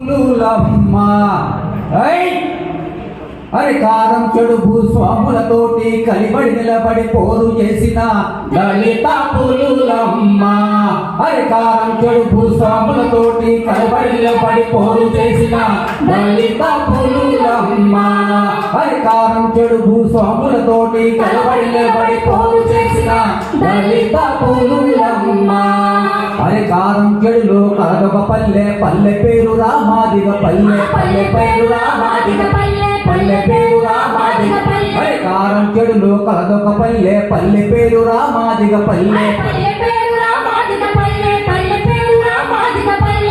పూలమ్మ అరే కారం చెడు భూస్వాములతోటి కలిబడి నిలబడి పోరు చేసిన దళిత పులులమ్మ. అరే కారం చెడు భూస్వాములతోటి కలిబడి నిలబడి పోరు చేసిన దళిత పులులమ్మ. అరే కారం చెడు భూస్వాములతోటి కలిబడి నిలబడి పోరు చేసిన దళిత పులులమ్మ. అరే కారం చెడులో కలగొక పల్లె పల్లె పేరు రామాదిగ పల్లె పల్లె పేరు రామాదిగ పల్లె పేరు రామాదిగ అరే కారం చెడులో కలగొక పల్లె పల్లె పేరు రామాదిగ పల్లె.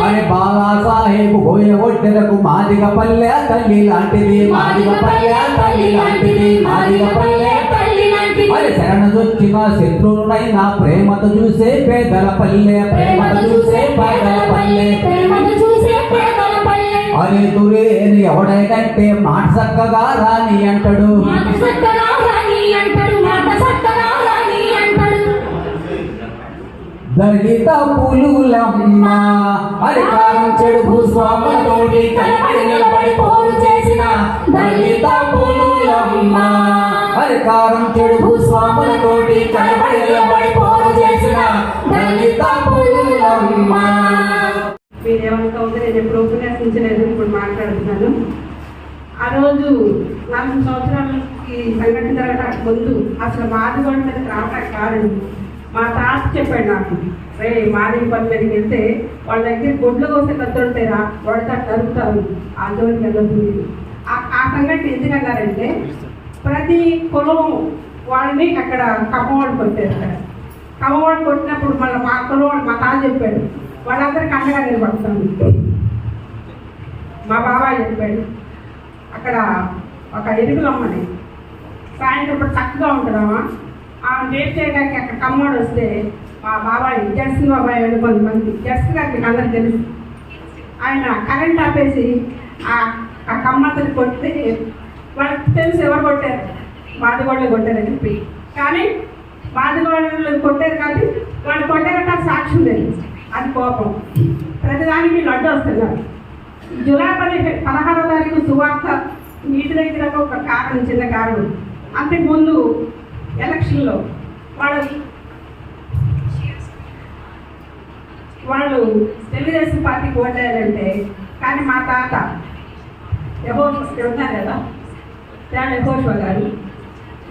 అరే బాలా సాహేబు బోయ ఒడ్డెలకు మాదిగ పల్లె తల్లి లాంటిది మాదిగ పల్లె తల్లి లాంటిది మాదిగ పల్లె. అరే శరణదొచ్చిన శత్రువునైనా ప్రేమతో చూసే పేదల పల్లె ప్రేమతో చూసే పేదల పల్లె అరే దురేని ఎవడైనంటే మాట చక్కగా రాని అంటాడు. దళిత పులులమ్మ అరే కారం చెడు భూస్వాములతోటి కలిపి నిలబడి పోరు చేసిన దళిత పులులమ్మ. అరే కారం చెడు భూస్వాములతోటి కలిపి పోరు చేసిన దళిత పులులమ్మ మీరేమనుకో నేను ఎప్పుడు ఉపన్యాసించలేదు ఇప్పుడు మాట్లాడుతున్నాను. ఆ రోజు నాలుగు సంవత్సరాలకి సంఘటన జరగడానికి ముందు అసలు మాది వాళ్ళ మీదకి రావడానికి కాదండి మా తాత చెప్పాడు నాకు రే మాది పని మీదకి వెళ్తే వాళ్ళ దగ్గర గుడ్లు కోసే కత్తుంటేరా వాడితే తరుగుతారు ఆ జోలికి ఆ సంఘటన ఎందుకన్నారంటే ప్రతి కులం వాళ్ళని అక్కడ కమ్మవాడు కొట్టారు కమ్మవాడు కొట్టినప్పుడు మళ్ళీ మా కులం వాడు మా తాత చెప్పాడు వాళ్ళందరికీ అండగా నిలబడతాను. మా బాబాయ్ చెప్పాడు అక్కడ ఒక ఎరుగులమ్మని సాయంత్రం ఇప్పుడు చక్కగా ఉంటుందమ్మా ఆ డేట్ చేయడానికి అక్కడ కమ్మోడు వస్తే మా బాబాయ్ జడ్సన్ బాబాయ్ అని కొంతమంది జడ్సన్ గారికి మీకు అందరికి తెలుసు. ఆయన కరెంట్ ఆపేసి ఆ ఆ కమ్మతని కొడితే వాళ్ళకి తెలుసు ఎవరు కొట్టారు? బాధగోళ్ళు కొట్టారని చెప్పి కానీ బాధగోళ్ళు కొట్టారు కానీ వాళ్ళు కొట్టారంటే ఆ సాక్ష్యం తెలుసు అది కోపం. ప్రతిదానికి లడ్డు వస్తున్నారు జూలై పది పదహారో తారీఖు సువార్త నీటి దగ్గర ఒక కారణం చిన్న కారణం అంతకుముందు ఎలక్షన్లో వాళ్ళు వాళ్ళు తెలుగుదేశం పార్టీకి ఓటారంటే కానీ మా తాత ఎవరు ఉన్నారు కదా? తేడా యహోష్ గారు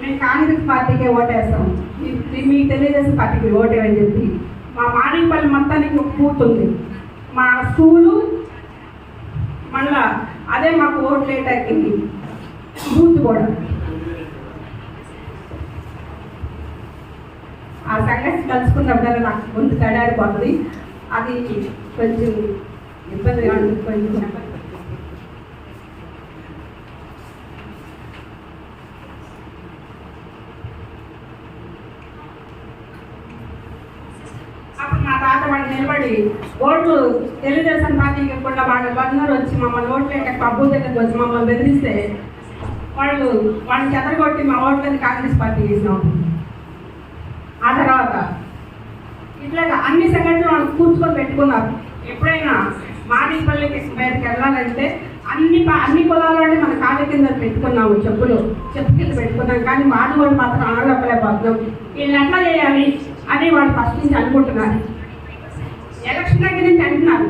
మేము కాంగ్రెస్ పార్టీకే ఓటేస్తాం. మీ- మీ- తెలుగుదేశం పార్టీకి ఓటేమని చెప్పి మా మారేపల్లి మొత్తానికి ఒక బూత్ ఉంది. మా స్కూలు మళ్ళా అదే మాకు ఓట్ లేట్ అయింది బూత్ కూడా. ఆ సంగతి కలుసుకున్నప్పుడు నాకు గొంతు తడారిపోతుంది. అది కొంచెం ఇబ్బందిగా ఉంటుంది. కొంచెం అప్పుడు మా తాత ఓట్లు తెలుగుదేశం పార్టీకి కూడా వాళ్ళ బంధువులు వచ్చి మమ్మల్ని ఓట్లు వేయక పబ్బు దగ్గరికి వచ్చి మమ్మల్ని బెదిరిస్తే వాళ్ళు వాళ్ళని చెదరగొట్టి మా ఓట్లని కాంగ్రెస్ పార్టీ వేసినాం ఆ తర్వాత ఇట్లాగా అన్ని సంఘటనలు వాళ్ళు కూర్చుకొని పెట్టుకున్నారు. ఎప్పుడైనా మాదిపల్లికి బయటకు వెళ్ళాలంటే అన్ని అన్ని కులాల మన కాళ్ళ కింద పెట్టుకున్నాము చెప్పులు చెప్పు కింద పెట్టుకున్నాం. కానీ మాది వాళ్ళు మాత్రం అనగలేకపోతున్నాం వీళ్ళు ఎట్లా చేయాలి అని వాళ్ళు ఫస్ట్ నుంచి అనుకుంటున్నారు. ఎలక్షన్ దగ్గర నుంచి అంటున్నారు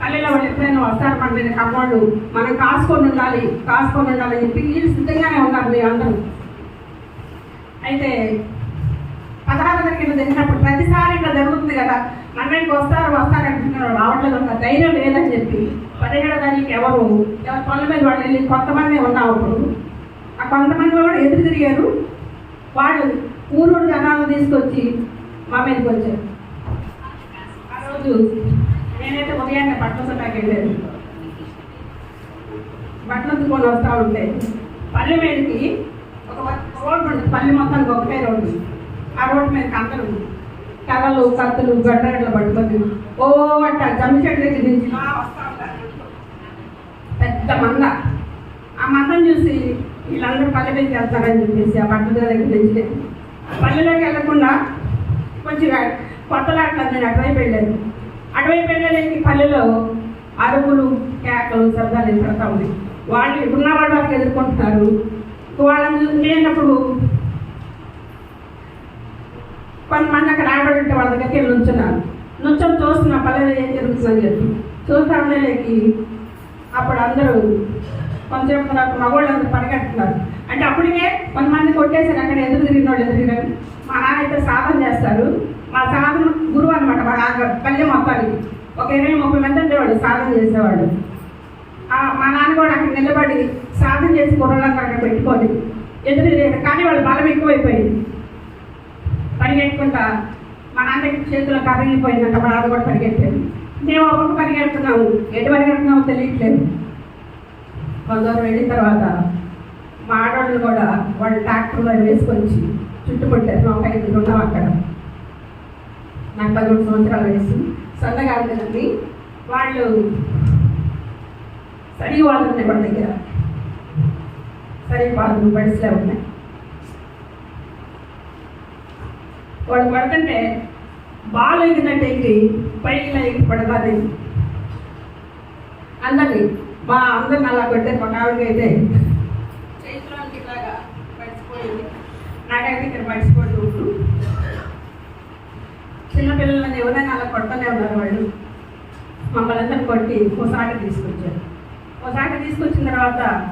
పల్లెలో వాళ్ళు ఎప్పుడైనా వస్తారు మన మీద కమ్మోళ్ళు మనం కాసుకొని ఉండాలి కాసుకొని ఉండాలని చెప్పి వీళ్ళు సిద్ధంగానే ఉన్నారు మీ అందరూ. అయితే పదహారు తారీఖున జరిగినప్పుడు ప్రతిసారి ఇట్లా జరుగుతుంది కదా మనకి వస్తారు వస్తారు అంటున్నారు. రావట్లేదు ఒక ధైర్యం లేదని చెప్పి పదిహేడో తారీఖు ఎవరు? ఎవరు పనుల మీద వాళ్ళు వెళ్ళి కొంతమంది ఉన్నావు అప్పుడు ఆ కొంతమంది కూడా ఎదురు తిరిగారు. వాళ్ళు ఊరు జనాలు తీసుకొచ్చి మా మీదకి వచ్చారు. ముందు నేనైతే ఉదయాన్నే బట్టల సటాకి వెళ్ళాను. బట్టలు ఎత్తుకొని వస్తూ ఉంటే పల్లె మీదకి ఒక రోడ్డు ఉంటుంది. పల్లె మొత్తానికి ఒకటే రోడ్డు. ఆ రోడ్డు మీదకి అందరూ కర్రలు కత్తులు గడ్డగడ్డలు పట్టుకొని ఓ అట్ట జమ్మి చెట్టు దగ్గర నుంచి వస్తూ ఉంటారు. పెద్ద మంద. ఆ మందం చూసి వీళ్ళందరూ పల్లె మీద వెళ్తారని చెప్పేసి ఆ బట్టల దగ్గర నుంచి పల్లెలోకి వెళ్ళకుండా కొంచెం కొత్తలాట్ల నేను అటువైపు వెళ్ళాను. అటువైపు వెళ్ళలేని పల్లెలో అరుపులు కేకలు శబ్దాలు ఎదురుతా ఉంది. వాళ్ళు ఉన్న వాళ్ళకి ఎదుర్కొంటున్నారు. వాళ్ళని లేనప్పుడు కొంతమంది అక్కడ ఆడబడి వాళ్ళ దగ్గరికి వెళ్ళి నుంచున్నారు. నుంచొని చూస్తున్నా పల్లెలు ఏం జరుగుతుందని చెప్పి. చూస్తా లేకి అప్పుడు అందరూ కొంచెం తర్వాత మగవాళ్ళు అందరూ పరిగెడుతున్నారు. అంటే అప్పటికే కొంతమంది కొట్టేశారు. అక్కడ ఎదురు తిరిగిన వాళ్ళు ఎదురు తిరిగారు? మా నాన్న అయితే సాధన చేస్తారు. మా సాధన గురువు అనమాట మా పల్లె మొత్తానికి ఒక ఇరవై ముప్పై మంది ఉండేవాడు సాధన చేసేవాడు మా నాన్న కూడా అక్కడ నిలబడి సాధన చేసి కుర్రలంతా అక్కడ పెట్టుకోండి ఎదురు లేదు కానీ వాళ్ళు బలం ఎక్కువైపోయింది. పరిగెట్టుకుంటా మా నాన్న చేతిలో కరిగిపోయిందంట మా నాన్న కూడా పరిగెట్టారు మేము ఒక్కొక్క పరిగెడుతున్నాము. ఎటు పరిగెడుతున్నామో తెలియట్లేదు. కొందరు వెళ్ళిన తర్వాత మా ఆడవాళ్ళు కూడా వాళ్ళు ట్రాక్టర్లో వేసుకొని చుట్టుముట్టారు మా ఒక ఐదుగురు ఉన్నాం అక్కడ. నాకు పదమూడు సంవత్సరాల వయసు. సన్నగా ఉంటుందండి వాళ్ళు సరి వాళ్ళు ఉన్నాయి వాళ్ళ దగ్గర సరి వాళ్ళు బడిసలే ఉన్నాయి వాళ్ళు పడుతుంటే బాల్ ఎగినట్టు ఎగిరి పైకి ఇలా ఎగిరి పడగానే అందరినీ మా అందరిని అలా కొట్టే మా ఆవిడకి చిన్నపిల్లలని ఎవరైనా అలా కొట్టనే ఉన్నారు వాళ్ళు. మమ్మల్ని అందరిని కొట్టి ఒకసారి తీసుకొచ్చారు. ఒకసారి తీసుకొచ్చిన తర్వాత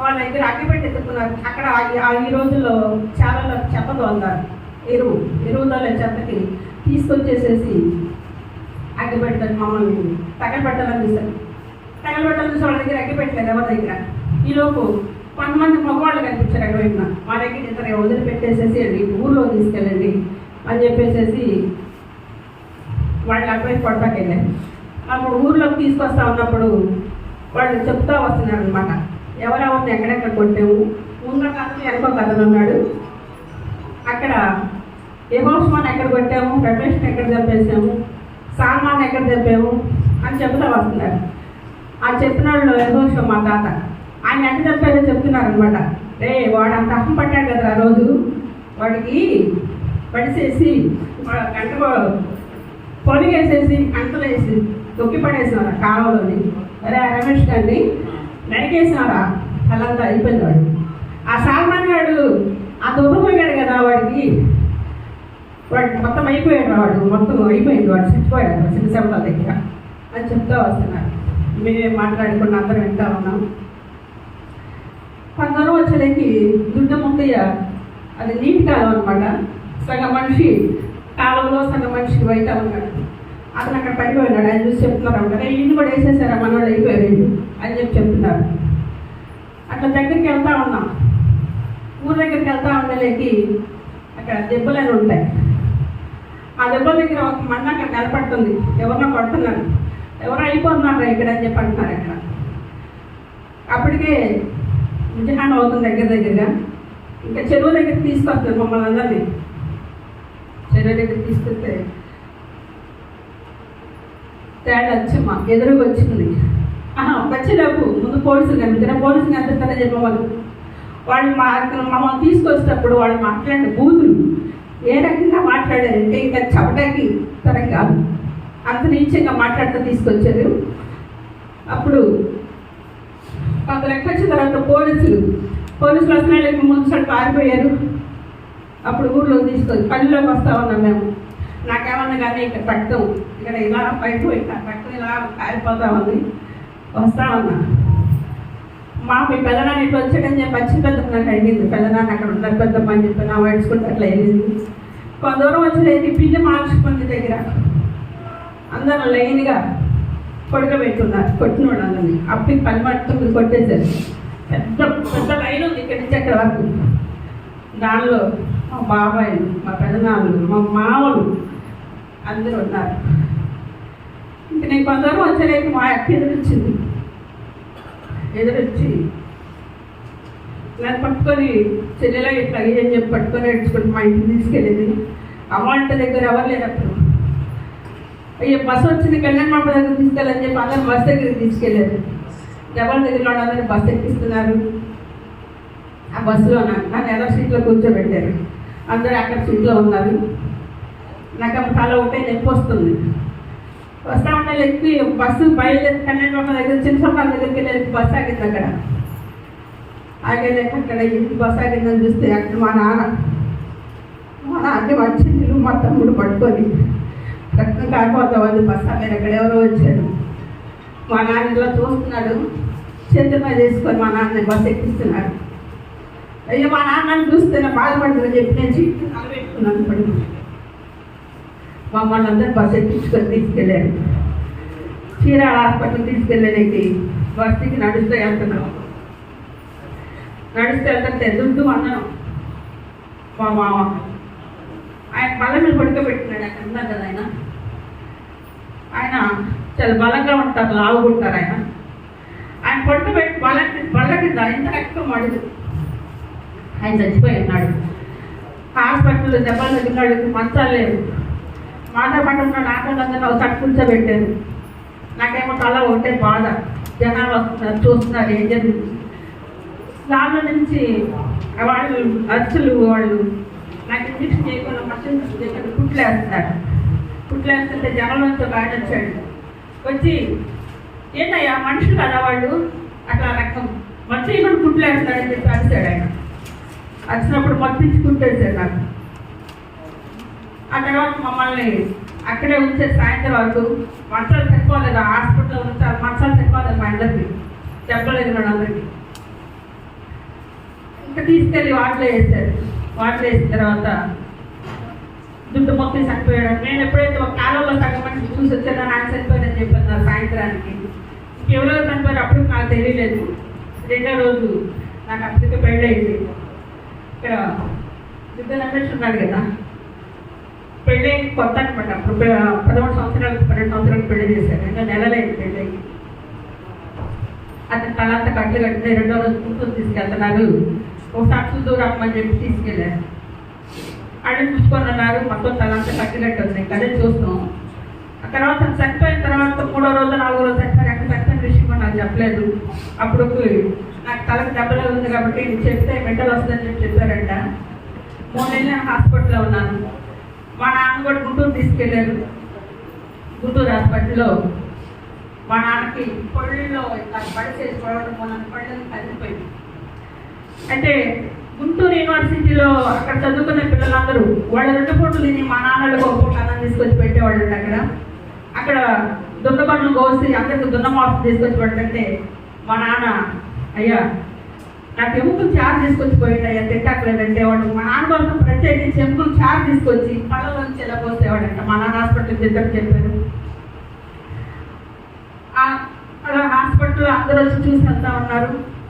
వాళ్ళ దగ్గర అగ్గిపెట్టి ఎత్తుకున్నారు. అక్కడ ఆ- ఈ రోజుల్లో చాలా చెత్త తోలుతారు ఎరువు ఎరువులలో చెత్తకి తీసుకొచ్చేసేసి అగ్గిపెట్టారు మమ్మల్ని. తగలబెట్టాలని చూశారు తగలబెట్టాలని చూసి వాళ్ళ దగ్గర అగ్గిపెట్టలేదు ఎవరి దగ్గర. ఈలోపు కొంతమంది మగవాళ్ళు కనిపించారు అటువైపున. మా దగ్గర ఇద్దరు వదిలిపెట్టేసేసి "అండి, ఊర్లో తీసుకెళ్ళండి. అని చెప్పేసేసి వాళ్ళు అటువైపు కొడతాకి అప్పుడు ఊర్లోకి తీసుకొస్తా ఉన్నప్పుడు వాళ్ళు చెప్తా వస్తున్నారు అనమాట ఎవరెవరిని ఎక్కడెక్కడ కొట్టాము ముందు కథలు వెనక కథలు ఉన్నాడు. అక్కడ ఎమోషన్ ఎక్కడ కొట్టాము? ప్రొఫెషన్ ఎక్కడ చంపేసాము సామాన్ ఎక్కడ చెప్పాము అని చెప్తా వస్తున్నారు. ఆ చెప్పిన వాళ్ళు ఎమోషన్ మా తాత. ఆయన ఎక్కడ చెప్పారో చెప్తున్నారు అనమాట రే వాడు అంత అహం పట్టాడు కదా ఆ రోజు. వాడికి పడిసేసి గంట పొలిగేసేసి గంటలు వేసి తొక్కి పడేసినారా కాలంలోని అరే రమేష్ గారిని నరికేసినారా? అలాంతా అయిపోయింది వాడు. ఆ సాల్మాన్ గారు ఆ దొబ్బపోయాడు కదా వాడికి. వాడు మొత్తం అయిపోయాడు వాడు మొత్తం అయిపోయింది వాడు చచ్చిపోయాడు చిన్న శబ్దాల దగ్గర. అని చెప్తా వస్తున్నారు మేమే మాట్లాడుకున్న అందరం వింటా ఉన్నాం. కొందరు వచ్చేకి దుడ్డ ముద్దయ్య అది నీటి కాలం అనమాట సగం మనిషి కాలంలో సగం మనిషి బయట ఉన్నాడు. అతను అక్కడ పడిపోయినాడు. ఆయన చూసి చెప్తున్నారు అంటే ఇల్లు కూడా వేసేసారా? మనోళ్ళు అయిపోయారు అని చెప్పి చెప్తున్నారు. అట్లా దగ్గరికి వెళ్తా ఉన్నాం. ఊరు దగ్గరికి వెళ్తా ఉండలేకి అక్కడ దెబ్బలని ఉంటాయి. ఆ దెబ్బల దగ్గర ఒక మంది అక్కడ నిలబడుతుంది ఎవరినో కొడుతున్నారు? ఎవరో అయిపోతున్నారు ఇక్కడ? అని చెప్పి అంటున్నారు అక్కడ. అప్పటికే ఇంటిహాన్ అవుతుంది దగ్గర దగ్గరగా. ఇంకా చెరువు దగ్గర తీసుకొస్తుంది మమ్మల్ని అందరినీ. చెరువు దగ్గర తీసుకొస్తే తేడా వచ్చమ్మా ఎదురుగా వచ్చింది. ఆహా, వచ్చేలోపు ముందు పోలీసులు కనిపించారు. పోలీసులు కనిపిస్తారని చెప్పి వాళ్ళు వాళ్ళు మా మమ్మల్ని తీసుకొచ్చేటప్పుడు వాళ్ళు మాట్లాడిన బూతులు ఏ రకంగా మాట్లాడారంటే ఇంకా చెప్పడానికి తరం కాదు. అంత నీచంగా మాట్లాడుతూ తీసుకొచ్చారు. అప్పుడు కొంత లెక్క వచ్చిన తర్వాత పోలీసులు పోలీసులు వస్తున్నాయి ముందు సైడ్ పారిపోయారు. అప్పుడు ఊర్లో తీసుకొని పల్లెలోకి వస్తా ఉన్నాం మేము. నాకేమన్నా కానీ ఇక్కడ రక్తం ఇక్కడ ఇలా పైపు ఇక్కడ రక్తం ఇలా కాలిపోతా ఉంది. వస్తా ఉన్నా. మా మీ పెద్దనాన్న ఇట్లా వచ్చాడని చెప్పి వచ్చి పెద్ద నాకు అడిగింది. పెద్దనాన్న అక్కడ ఉన్నారు పెద్దమ్మ అని చెప్పి నా వేడుచుకుంటే అట్లా వెళ్ళింది కొంత దూరం వచ్చేది పిల్లి మార్చుకుంది దగ్గర. అందరూ లైన్గా పడుకోబెట్టున్నారు కొట్టిన అందరినీ అప్పటికి పని పట్టుకుని కొట్టేశారు. పెద్ద పెద్ద లైన్ ఉంది ఇక్కడి నుంచి అక్కడ వరకు. దానిలో మా బాబాయ్ మా పెదనాన్నలు మా మామలు అందరూ ఉన్నారు. ఇంక నేను కొందరు వచ్చేలేక మా అక్క ఎదురొచ్చింది. ఎదురొచ్చి నన్ను పట్టుకొని చెల్లెలో ఇట్లా అని చెప్పి పట్టుకొని ఏడ్చుకుంటూ మా ఇంటికి తీసుకెళ్ళింది. అమ్మ దగ్గర ఎవరు లేరు అప్పుడు. అయ్యో బస్సు వచ్చింది కళ్యాణ మండపం దగ్గర తీసుకెళ్ళని చెప్పి అందరు బస్ దగ్గరికి తీసుకెళ్ళారు. ఎవరి దగ్గర వాళ్ళందరూ బస్సు ఎక్కిస్తున్నారు. ఆ బస్సులో నన్ను ఎదో సీట్లో కూర్చోబెట్టారు. అందరూ అక్కడ సీట్లో ఉన్నారు. నాకు తల ఒకటే నొప్పి వస్తుంది. వస్తా ఉంటే ఎక్కి బస్సు బయలుదేరి కళ్యాణ మండపం దగ్గర చిన్నపాల దగ్గరికి వెళ్ళి బస్సు ఆగింది అక్కడ. ఆగలేక అక్కడ ఇంటి బస్సు ఆగిందని చూస్తే అక్కడ మా నాన్న మా నాన్న వచ్చింది మా తమ్ముడు పట్టుకొని. రక్తం కాకపోతా ఉంది బస్సు ఆగారు అక్కడ ఎవరో మా నాన్న ఇలా చూస్తున్నాడు. చేతి మీద తీసుకొని మా నాన్న బస్సు ఎక్కిస్తున్నాడు. అయ్యో మా నాన్నని చూస్తే నా బాధపడుతుందని చెప్పి నేను చీటి నిలబెట్టుకున్నాను పడి మమ్మల్ని అందరూ బస్సు ఎక్కించుకొని తీసుకెళ్ళారు. చీరాల హాస్పిటల్ తీసుకెళ్ళడానికి బస్సుకి నడుస్తూ వెళ్తున్నాం. నడుస్తూ వెళ్తుంటే దుడ్డు అన్నాను మా మామ. ఆయన బల్ల మీద పడుకోబెట్టినాడు అక్కడ ఉన్నారు కదా ఆయన. ఆయన చాలా బలంగా ఉంటారు లావుకుంటారు ఆయన. ఆయన పడుకోబెట్టి బల్ల బల్ల కింద ఇంత రక్తం పడదు ఆయన చచ్చిపోయి ఉన్నాడు. హాస్పిటల్లో దెబ్బలు తగ్గినాడు మంచాలు లేవు. మాట పట్టుకున్న నాటోళ్ళందరూ ఒక తట్టు కూర్చోబెట్టారు. నాకేమో తల ఒకటే బాధ. జనాలు వస్తున్నారు చూస్తున్నారు ఏం జరిగింది దాని నుంచి వాళ్ళు అర్చులు వాళ్ళు నాకు ఇంజక్షన్ చేయకుండా మషన్ చేయకుండా కుట్లు పుట్లేస్తుంటే కుట్లు వేస్తుంటే జనంలోంచి ఒక ఆయన వచ్చాడు. వచ్చి ఏంటయ్యా మనుషులు కదా వాళ్ళు? అట్లా రకం మంచి కూడా పుట్లేస్తున్నాడని చెప్పి అరిచాడు ఆయన. వచ్చినప్పుడు మొత్తించి సార్ నాకు ఆ తర్వాత మమ్మల్ని అక్కడే ఉంచే సాయంత్రం వరకు మంచాలు తెచ్చుకోలేదు హాస్పిటల్లో ఉంచాలి మంచాలు తెచ్చుకోలేదు మా అందరికీ చెప్పలేదు అందరికీ. ఇంకా తీసుకెళ్ళి వాటిలో వేసారు వాటిలో వేసిన తర్వాత దుడ్డు మొత్తం చనిపోయాడు. నేను ఎప్పుడైతే ఒక కాలంలో సగం మనిషి చూసి వచ్చానో ఆయన చనిపోయాడని చెప్పాను నా సాయంత్రానికి. ఇంకెవరో చనిపోయారు అప్పుడు నాకు తెలియలేదు. రెండో రోజు నాకు అప్పటికే పెళ్ళయింది. ఇక్కడ దుడ్డు రమేష్ ఉన్నాడు కదా. పెళ్ళి కొత్త అనమాట అప్పుడు పదమూడు సంవత్సరాలకు పన్నెండు సంవత్సరాలకు పెళ్ళి చేశారు ఇంకా నెలలేదు పెళ్ళి. అతను తలంత కట్లు కట్టిన రెండో రోజు కూతురు తీసుకెళ్తున్నారు. ఒకసారి చూద్దు రమ్మని చెప్పి తీసుకెళ్ళారు. అడిగి చూసుకొని అన్నారు మొత్తం తలంత కట్టినట్టు ఉంది అదే చూస్తాం ఆ తర్వాత చనిపోయిన తర్వాత మూడో రోజు నాలుగో రోజు చనిపోయారు. అక్కడ చనిపోయిన విషయం నాకు చెప్పలేదు. అప్పుడు నాకు తలకు దెబ్బలు ఉంది కాబట్టి ఇది చెప్తే మెంటల్ వస్తుందని చెప్పి చెప్పారంట. మూడు నెలలు నేను హాస్పిటల్లో ఉన్నాను. మా నాన్న కూడా గుంటూరు తీసుకెళ్ళారు గుంటూరు హాస్పిటల్లో. మా నాన్నకి పళ్ళులో ఇట్లా పడి చేసి పడవడం నాన్న పళ్ళని కలిసిపోయింది అయితే గుంటూరు యూనివర్సిటీలో అక్కడ చదువుకునే పిల్లలందరూ వాళ్ళ రెండు పూటలు తిని మా నాన్నలకు ఒక పూట అన్నం తీసుకొచ్చి పెట్టేవాళ్ళు అక్కడ. అక్కడ దున్నపండ్లు కోసి అందరికి దున్నమాసం తీసుకొచ్చి పెట్టంటే మా నాన్న అయ్యా నాకు ఎముకలు చారు తీసుకొచ్చి పోయాడయ్యా అయ్యా వాడు. మా నాన్న కోసం ప్రత్యేకించి ఎముకలు చారు తీసుకొచ్చి పళ్ళలోంచి ఎలా పోసేవాడంట. మా నాన్న హాస్పిటల్ ఇద్దరు చెప్పారు. ఆ- హాస్పిటల్ అందరూ వచ్చి చూసి వెళ్తా ఉన్నారు.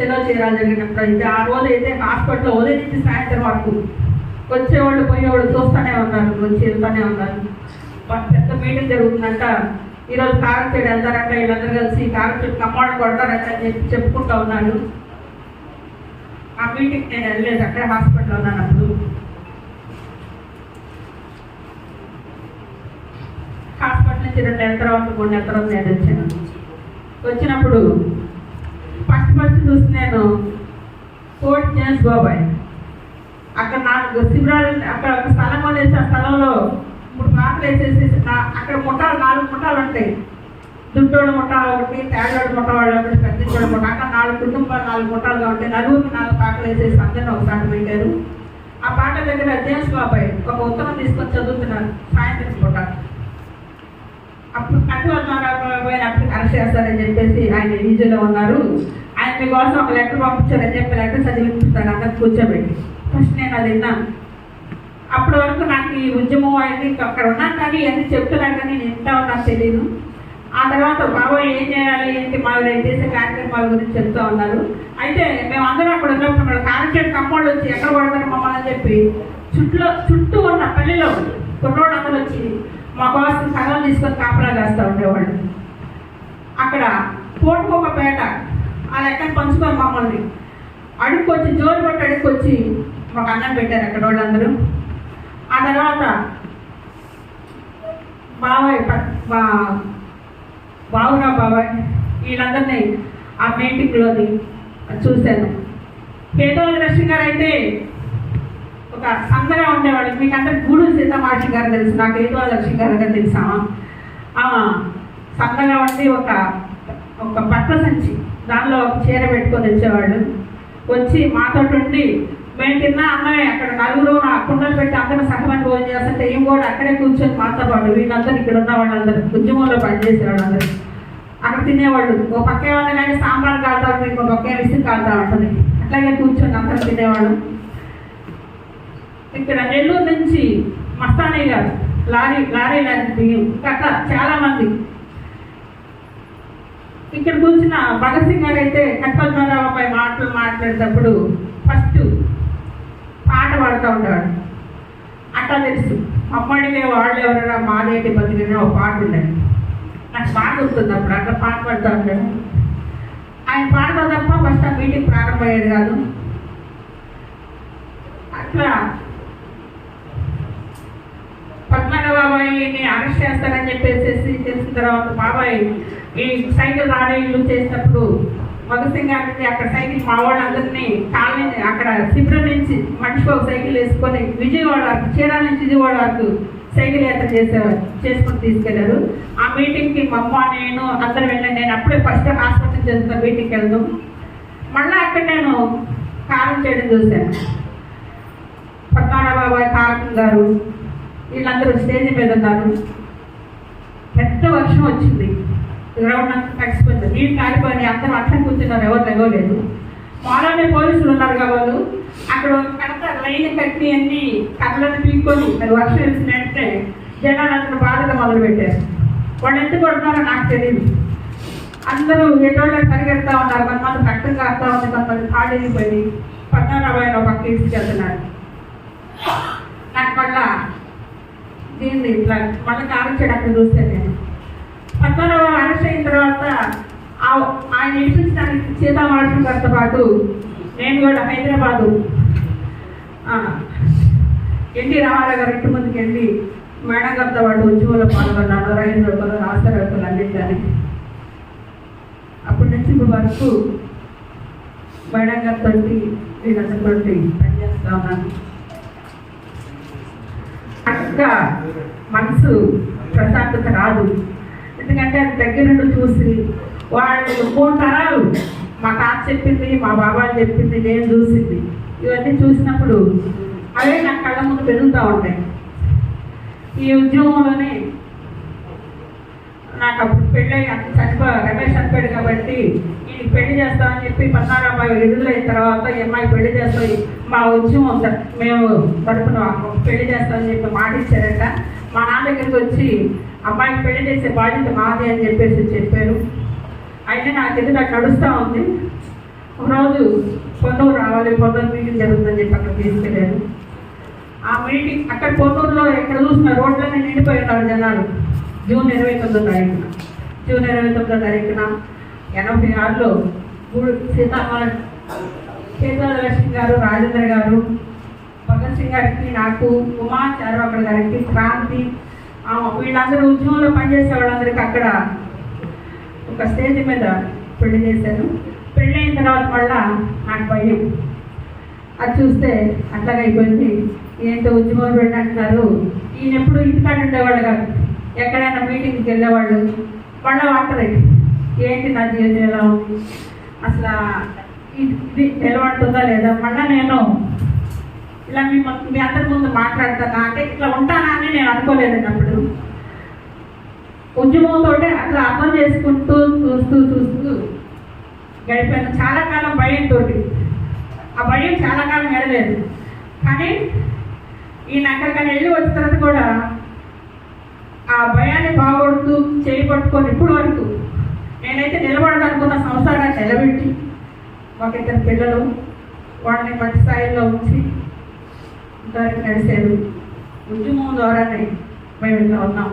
చెలో చీరాలు జరిగినప్పుడు అయితే ఆ రోజు అయితే హాస్పిటల్లో ఉదయం నుంచి సాయంత్రం వరకు వచ్చేవాళ్ళు పోయేవాళ్ళు చూస్తూనే ఉన్నారు వచ్చి వెళ్తూనే ఉన్నారు. పెద్ద మీటింగ్ జరుగుతుందంట. ఈరోజు కారచేడు వెళ్తారంట వీళ్ళందరూ కలిసి కారచేడు కమ్మాడు కొడతారంట అని చెప్పి చెప్పుకుంటూ ఉన్నాడు ఆ మీటింగ్ నేను వెళ్ళలేదు అక్కడ హాస్పిటల్లో ఉన్నాను అప్పుడు. హాస్పిటల్ నుంచి రెండు నెలల తర్వాత మూడు నెలల తర్వాత నేను వచ్చాను. వచ్చినప్పుడు ఫస్ట్ ఫస్ట్ చూసి నేను కోట్ జేమ్స్ బాబాయ్ అక్కడ నాకు శిబిరాలు అక్కడ ఒక స్థలం కొనేసి ఆ స్థలంలో మూడు అక్కడ ముఠాలు నాలుగు ముఠాలు ఉంటాయి. దుడ్డోడు ముఠాలు ఒకటి తేడోడు ముఠాలు ఒకటి పెద్దోడు ముఠా అక్కడ నాలుగు కుటుంబాలు నాలుగు ముఠాలు ఉంటాయి నలుగురికి నాలుగు పాటలు వేసేసి అందరిని ఒకసారి పెట్టారు. ఆ పాట దగ్గర జేమ్స్ బాబాయ్ ఒక ఉత్తరం తీసుకొని చదువుతున్నారు సాయంత్రం పూట. అప్పుడు కట్టుబడిన అప్పుడు అరెస్ట్ చేస్తారని చెప్పేసి ఆయన ఈజీలో ఉన్నారు. ఆయన మీకోసం ఒక లెటర్ పంపించారని చెప్పి లెటర్ చదివిపిస్తారు అందరు కూర్చోబెట్టి. ఫస్ట్ నేను అది విన్నాను. అప్పటి వరకు నాకు ఈ ఉద్యమం అనేది అక్కడ ఉన్నాను కానీ ఇవన్నీ చెప్తున్నా కానీ నేను ఎంత ఉన్నా తెలియదు ఆ తర్వాత బాబా ఏం చేయాలి? ఏంటి మా చేసే కార్యక్రమాల గురించి చెప్తా ఉన్నారు. అయితే మేమందరం అక్కడ ఉన్నప్పుడు అక్కడ కారచేడు కమ్మోళ్ళు వచ్చి ఎక్కడ పడతారు మమ్మల్ని అని చెప్పి చుట్టూ చుట్టూ ఉన్న పల్లెలో కుర్రోడు అందరూ వచ్చి మా కోసం సగం తీసుకొని కాపలా కాస్తూ ఉండేవాళ్ళు. అక్కడ కోటుకొక పేట ఆ లెక్కన పంచుకొని మమ్మల్ని అడుక్కొచ్చి జోలు పట్టి అడుక్కొచ్చి మాకు అన్నం పెట్టారు అక్కడ వాళ్ళందరూ. ఆ తర్వాత బాబాయ్ ప- బావురా బాబాయ్ వీళ్ళందరినీ ఆ మీటింగ్లోది చూశాను. పేదోళ్ళ రష్మి గారు అయితే ఒక సందగా ఉండేవాళ్ళు. మీకు అందరికి గూడు సీతమాషి గారు తెలుసు. నాకు ఏదో లక్ష్మి గారు గారు తెలుసా? సందగా ఉండి ఒక ఒక పట్ల సంచి దానిలో చీర పెట్టుకొని వచ్చేవాళ్ళు. వచ్చి మాతో ఉండి మేము తిన్న అన్నమే అక్కడ నలుగురు నా కుండలు పెట్టి అక్కడ సహమని భోజనం చేస్తుంటే ఏం కూడా అక్కడే కూర్చొని మాతో పాటు వీళ్ళందరూ ఇక్కడ ఉన్న వాళ్ళందరూ ఉద్యమంలో పనిచేసే వాళ్ళందరూ అక్కడ తినేవాళ్ళు. ఓ పక్క ఏమన్నా కానీ సాంబార్ కాలుతా ఇంకో పక్క విసిరి కాలుతా ఉంటుంది. అట్లాగే కూర్చొని అందరూ తినేవాళ్ళు. ఇక్కడ నెల్లూరు నుంచి మస్తానయ్య గారు లారీ లారీ లారీ బియ్యం అట్లా చాలా మంది ఇక్కడ కూర్చున్న భగత్ సింగ్ గారు అయితే కట్పద్మరావుపై మాటలు మాట్లాడేటప్పుడు ఫస్ట్ పాట పాడుతూ ఉంటాడు. అట్లా తెలుసు. అమ్మడిగే వాళ్ళు ఎవరైనా మాదేటి బతికిన ఒక పాట ఉండేది నాకు పాట వస్తుంది అప్పుడు. అట్లా పాట పాడుతూ ఉంటాడు. ఆయన పాడతా తప్ప ఫస్ట్ ఆ మీటింగ్ ప్రారంభమయ్యేది కాదు. అట్లా పద్మనాభ బాబాయిని అరెస్ట్ చేస్తారని చెప్పేసి తెలిసిన తర్వాత బాబాయ్ ఈ సైకిల్ రాడీలు చేసినప్పుడు మగసింగ్ గారికి అక్కడ సైకిల్ మా వాళ్ళందరినీ కాలనీ అక్కడ శిబిరం నుంచి మనిషికి ఒక సైకిల్ వేసుకొని విజయవాడ వరకు చీరాల నుంచి విజయవాడ వరకు సైకిల్ యాత్ర చేసేవారు చేసుకొని తీసుకెళ్ళారు. ఆ మీటింగ్కి మా నేను అందరం వెళ్ళాను నేను అప్పుడే ఫస్ట్ హాస్పిటల్ చేస్తున్న మీటింగ్కి వెళ్దాం. మళ్ళీ అక్కడ నేను కారం చేయడం చూశాను. పద్మనాభ బాబాయ్ తారకం గారు వీళ్ళందరూ స్టేజ్ మీద ఉన్నారు. పెద్ద వర్షం వచ్చింది. గ్రౌండ్ అంతా తడిసిపోయింది నీళ్ళు అందరూ అట్లా కూర్చున్నారు ఎవరు తెగలేదు మాలోనే పోలీసులు ఉన్నారు కాబట్టి అక్కడ కడత లైన్ కట్టి అన్ని కళ్ళను పీక్కొని మరి వర్షం వేసినట్టే జనాలు అతను బాధగా మొదలుపెట్టారు. వాళ్ళు ఎందుకు కొడుతున్నారో నాకు తెలియదు అందరూ ఎటువంటి పరిగెడతా ఉన్నారు కొంతమంది రక్తం కాస్తా ఉంది కొంతమంది ఖాళీ పోయి పద్మనాభ ఒక పక్క తీసుకెళ్తున్నారు. నాకు మళ్ళా దీన్ని ఇట్లా మళ్ళీ కారు చేయడానికి చూస్తే నేను. పద్మనాభ అరెస్ట్ అయిన తర్వాత ఆయన నిలిపించడానికి సీతామాసం గారితో పాటు నేను కూడా హైదరాబాదు. ఎన్టీ రామారావు గారు ఇంటి ముందుకు వెళ్ళి మేడం గారితో పాటు ఉద్యమంలో పాల్గొన్నాను రైలు రూపంలో రాష్ట్ర రూపాయలు అన్నింటినీ అప్పటి నుంచి ఇప్పుడు వరకు మేడం గారితో వీళ్ళందరితో పనిచేస్తా ఉన్నాను. చక్కగా మనసు ప్రశాంతత రాదు. ఎందుకంటే అది దగ్గర నుండి చూసి వాళ్ళు మూడు తరాలు. మా తాత చెప్పింది మా బాబాయ్ చెప్పింది నేను చూసింది. ఇవన్నీ చూసినప్పుడు అవే నా కళ్ళ ముందు పెరుగుతూ ఉంటాయి. ఈ ఉద్యోగంలోనే నాకు అప్పుడు పెళ్ళి అంత చనిపో రమేష్ చనిపోయాడు కాబట్టి ఈ పెళ్ళి చేస్తామని చెప్పి పద్నాలుగు అమ్మాయి అయిన తర్వాత ఈ అమ్మాయి పెళ్ళి చేస్తాయి మా ఉద్యమం మేము తరపున పెళ్ళి చేస్తామని చెప్పి మాట ఇచ్చారట. మా నాన్న దగ్గరికి వచ్చి అమ్మాయికి పెళ్ళి చేసే బాధ్యత మాది అని చెప్పేసి చెప్పారు. అయితే నాకు తెలియదు అక్కడ నడుస్తూ ఉంది. ఒకరోజు పొన్నూరు రావాలి పొన్నూరు మీటింగ్ జరుగుతుందని చెప్పి అక్కడ తీసుకెళ్ళాను. ఆ మీటింగ్ అక్కడ పొన్నూరులో ఎక్కడ చూసిన రోడ్లన్నీ నిండిపోయి ఉన్నారు జనాలు. జూన్ ఇరవై తొమ్మిదో తారీఖున. జూన్ ఇరవై తొమ్మిదో తారీఖున ఎనభై ఆరులో గూడు సీతారామ సీతాలక్ష్మి గారు రాజేంద్ర గారు భగత్ సింగ్ గారికి నాకు ఉమా చార్వాకర్ గారికి క్రాంతి వీళ్ళందరూ ఉద్యమంలో పనిచేసే వాళ్ళందరికీ అక్కడ ఒక స్టేజ్ మీద పెళ్ళి చేశాను. పెళ్ళి అయిన తర్వాత మళ్ళా నాకు భయం. అది చూస్తే అట్లాగే అయిపోయింది. ఏంటో ఉద్యమం పెట్టినట్టున్నారు ఈయన ఎప్పుడు ఇంటికాడ ఉండేవాడు కాదు. ఎక్కడైనా మీటింగ్కి వెళ్ళేవాళ్ళు. మళ్ళీ వాటరే ఏంటి నా జీవితం ఎలా ఉంది? అసలు ఇది నిలబడుతుందా లేదా? మళ్ళీ నేను ఇలా మీ మీ అందరి ముందు మాట్లాడతాను? అంటే ఇట్లా ఉంటానా అని నేను అనుకోలేదండి అప్పుడు ఉద్యమంతో అట్లా అర్థం చేసుకుంటూ చూస్తూ చూస్తూ గడిపాను. చాలా కాలం భయంతో ఆ భయం చాలా కాలం వెళ్ళలేదు కానీ ఈయన అక్కడికని వెళ్ళి వచ్చిన తర్వాత కూడా ఆ భయాన్ని బాగొడుతూ చేయి పట్టుకొని ఇప్పుడు వరకు నేనైతే నిలబడదనుకున్న సంసారాన్ని నిలబెట్టి ఒక ఇద్దరు పిల్లలు వాళ్ళని మంచి స్థాయిలో ఉంచి ఇంతవరకు నడిచారు. ఉద్యమం ద్వారానే మేము ఇట్లా ఉన్నాం